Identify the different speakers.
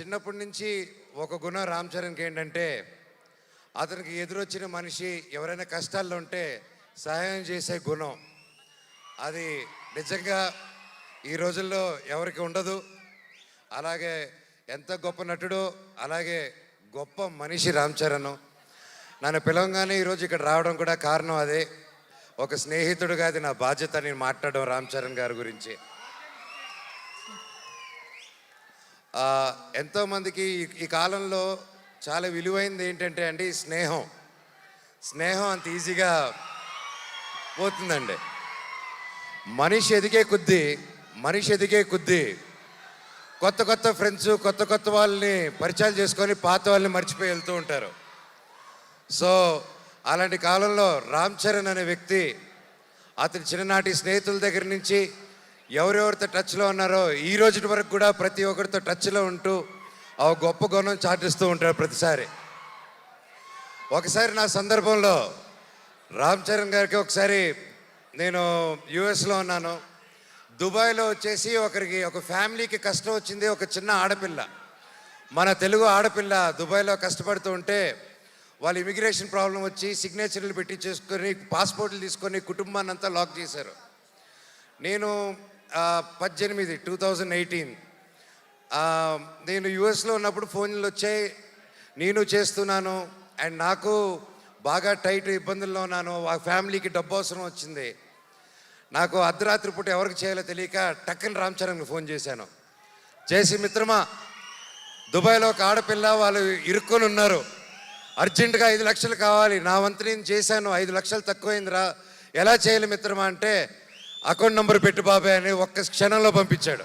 Speaker 1: చిన్నప్పటి నుంచి ఒక గుణం రామ్ చరణ్కి ఏంటంటే అతనికి ఎదురొచ్చిన మనిషి ఎవరైనా కష్టాల్లో ఉంటే సహాయం చేసే గుణం. అది నిజంగా ఈ రోజుల్లో ఎవరికి ఉండదు. అలాగే ఎంత గొప్ప నటుడో అలాగే గొప్ప మనిషి రామ్ చరణ్. నన్ను పిలవగానే ఈరోజు ఇక్కడ రావడం కూడా కారణం అదే. ఒక స్నేహితుడుగా అది నా బాధ్యత నేను మాట్లాడడం రామ్ చరణ్ గారి గురించి. ఎంతోమందికి ఈ- కాలంలో చాలా విలువైంది ఏంటంటే అండి స్నేహం. స్నేహం అంత ఈజీగా పోతుందండి. మనిషి ఎదిగే కొద్దీ మనిషి ఎదిగే కొద్దీ కొత్త కొత్త ఫ్రెండ్స్ కొత్త కొత్త వాళ్ళని పరిచయాలు చేసుకొని పాత వాళ్ళని మర్చిపోయి వెళ్తూ ఉంటారు. సో అలాంటి కాలంలో రామ్ చరణ్ అనే వ్యక్తి అతని చిన్ననాటి స్నేహితుల దగ్గర నుంచి ఎవరెవరితో టచ్లో ఉన్నారో ఈ రోజు వరకు కూడా ప్రతి ఒక్కరితో టచ్లో ఉంటూ ఆ గొప్ప గుణం చాటిస్తూ ఉంటారు ప్రతిసారి. ఒకసారి నా సందర్భంలో రామ్ చరణ్ గారికి ఒకసారి నేను యుఎస్లో ఉన్నాను. దుబాయ్లో వచ్చేసి ఒకరికి ఒక ఫ్యామిలీకి కష్టం వచ్చింది ఒక చిన్న ఆడపిల్ల. మన తెలుగు ఆడపిల్ల దుబాయ్లో కష్టపడుతూ ఉంటే వాళ్ళు ఇమిగ్రేషన్ ప్రాబ్లం వచ్చి సిగ్నేచర్లు పెట్టి చేసుకొని పాస్పోర్ట్లు తీసుకొని కుటుంబాన్ని అంతా లాక్ చేశారు. నేను పద్దెనిమిది టూ థౌజండ్ ఎయిటీన్ నేను యుఎస్లో ఉన్నప్పుడు ఫోన్లు వచ్చాయి. నేను చేస్తున్నాను. అండ్ నాకు బాగా టైట్ ఇబ్బందుల్లో ఉన్నాను. ఆ ఫ్యామిలీకి డబ్బు అవసరం వచ్చింది. నాకు అర్ధరాత్రి పూట ఎవరికి చేయాలో తెలియక టక్కన్ రామ్ చరణ్కి ఫోన్ చేశాను. చేసి మిత్రమా. దుబాయ్లో ఒక ఆడపిల్ల వాళ్ళు ఇరుక్కొని ఉన్నారు. అర్జెంటుగా ఐదు లక్షలు కావాలి. నా వంతు నేను చేశాను. ఐదు లక్షలు తక్కువైందిరా. ఎలా చేయాలి మిత్రమా అంటే అకౌంట్ నెంబర్ పెట్టు బాబాయ్ అని ఒక్క క్షణంలో పంపించాడు.